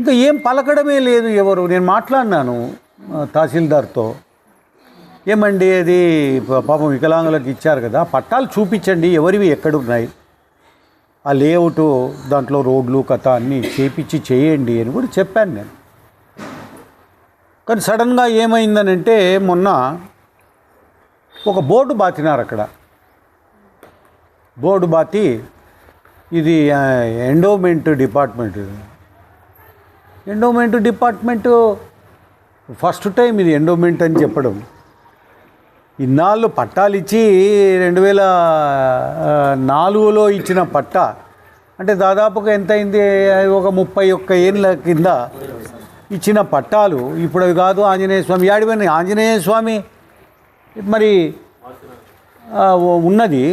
ఇంకా ఏం పలకడమే లేదు ఎవరు. నేను మాట్లాడినాను తహసీల్దార్తో. ఏమండి అది పాపం వికలాంగులకు ఇచ్చారు కదా పట్టాలు చూపించండి ఎవరివి ఎక్కడున్నాయి ఆ లేఅవుట్ దాంట్లో రోడ్లు కథ అన్నీ చేపించి చేయండి అని కూడా చెప్పాను నేను. కానీ సడన్గా ఏమైందనంటే మొన్న ఒక బోర్డు బాతినారు అక్కడ. బోర్డు బాతి ఇది endowment department endowment department first time ఇది ఎండోమెంట్ అని చెప్పడం. ఇన్నాళ్ళు పట్టాలు ఇచ్చి రెండు వేల నాలుగులో ఇచ్చిన పట్టా అంటే దాదాపుగా ఎంత అయింది ఒక ముప్పై ఒక్క ఏళ్ళ కింద ఇచ్చిన పట్టాలు ఇప్పుడు అవి కాదు ఆంజనేయ స్వామి. యాడిపోయిన ఆంజనేయ స్వామి మరి ఉన్నది.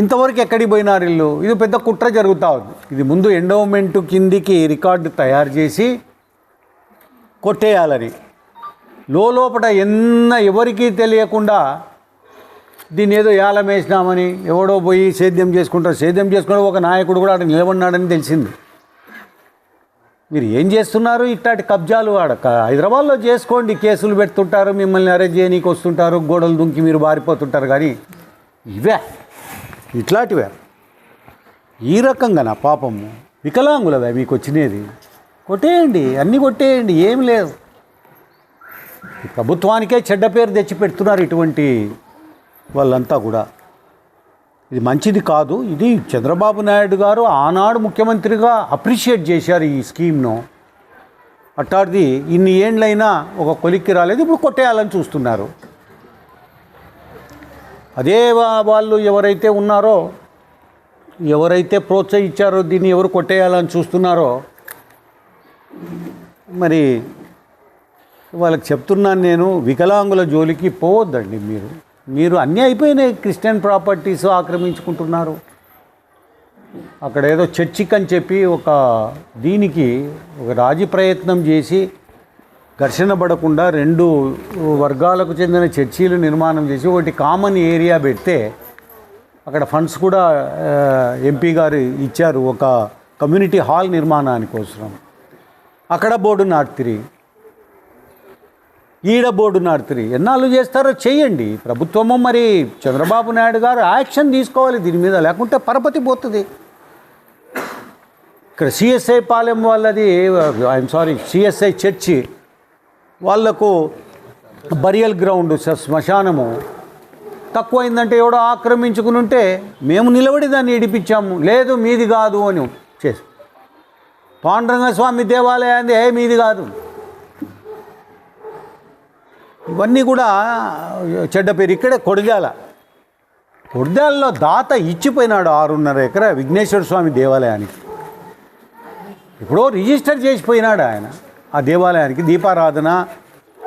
ఇంతవరకు ఎక్కడికి పోయినారు ఇల్లు ఇది పెద్ద కుట్ర జరుగుతూ ఉంది. ఇది ముందు ఎండోమెంట్ కిందికి రికార్డు తయారు చేసి కొట్టేయాలని. లోపల ఎన్న ఎవరికీ తెలియకుండా దీన్ని ఏదో ఏలం వేసినామని ఎవడో పోయి సేద్యం చేసుకుంటారు సేద్యం చేసుకుని ఒక నాయకుడు కూడా అక్కడ నిలబడినాడని తెలిసింది. మీరు ఏం చేస్తున్నారు? ఇట్లాంటి కబ్జాలు ఆడ హైదరాబాద్లో చేసుకోండి. కేసులు పెడుతుంటారు మిమ్మల్ని అరెస్ట్ చేయనీకి వస్తుంటారు గోడలు దుంకి మీరు బారిపోతుంటారు కానీ ఇవే. ఇట్లాంటివే. ఈ రకంగా నా పాపము? వికలాంగులవే మీకు వచ్చినది. కొట్టేయండి అన్నీ కొట్టేయండి ఏం లేదు. ప్రభుత్వానికే చెడ్డ పేరు తెచ్చి పెడుతున్నారు ఇటువంటి వాళ్ళంతా కూడా. ఇది మంచిది కాదు. ఇది చంద్రబాబు నాయుడు గారు ఆనాడు ముఖ్యమంత్రిగా అప్రిషియేట్ చేశారు ఈ స్కీమ్ను. అట్టాడిది ఇన్ని ఏండ్లైనా ఒక కొలిక్కి రాలేదు ఇప్పుడు కొట్టేయాలని చూస్తున్నారు. అదే వా- వాళ్ళు ఎవరైతే ఉన్నారో ఎవరైతే ప్రోత్సహించారో దీన్ని ఎవరు కొట్టేయాలని చూస్తున్నారో మరి వాళ్ళకి చెప్తున్నాను నేను వికలాంగుల జోలికి పోవద్దండి మీరు. మీరు అన్నీ అయిపోయినాయి క్రిస్టియన్ ప్రాపర్టీస్ ఆక్రమించుకుంటున్నారు. అక్కడ ఏదో చర్చిక్ అని చెప్పి ఒక దీనికి ఒక రాజీ ప్రయత్నం చేసి ఘర్షణ పడకుండా రెండు వర్గాలకు చెందిన చర్చీలు నిర్మాణం చేసి ఒకటి కామన్ ఏరియా పెడితే అక్కడ ఫండ్స్ కూడా ఎంపీ గారు ఇచ్చారు ఒక కమ్యూనిటీ హాల్ నిర్మాణానికి కోసం అక్కడ బోర్డు నాటుతిరి ఈడ బోర్డు నాటుతిరి ఎన్నాళ్ళు చేస్తారో చేయండి. ప్రభుత్వము మరి చంద్రబాబు నాయుడు గారు యాక్షన్ తీసుకోవాలి. దీని మీద లేకుంటే పరపతి పోతుంది. ఇక్కడ సిఎస్ఐ పాలెం వాళ్ళది ఐఎమ్ సారీ సిఎస్ఐ చర్చి వాళ్ళకు బరియల్ గ్రౌండ్ శ్మశానము. తక్కువైందంటే ఎవడో ఆక్రమించుకుని ఉంటే మేము నిలబడి దాన్ని ఇడిపించాము లేదు మీది కాదు అని చేసి. పాండురంగ స్వామి దేవాలయాన్ని ఏ మీది కాదు. ఇవన్నీ కూడా చెడ్డ పేరు. ఇక్కడే కొడిదాల కొడిదాలలో దాత ఇచ్చిపోయినాడు ఆరున్నర ఎకరా విఘ్నేశ్వర స్వామి దేవాలయానికి. ఇప్పుడు రిజిస్టర్ చేసిపోయినాడు ఆయన. ఆ దేవాలయానికి దీపారాధన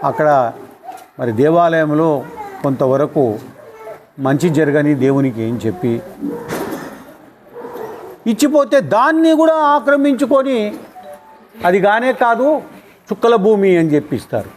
అక్కడ మరి దేవాలయంలో కొంతవరకు మంచి జరగని దేవునికి ఏం చెప్పి ఇచ్చిపోతే దాన్ని కూడా ఆక్రమించుకొని అది కానే కాదు చుక్కల భూమి అని చెప్పిస్తారు.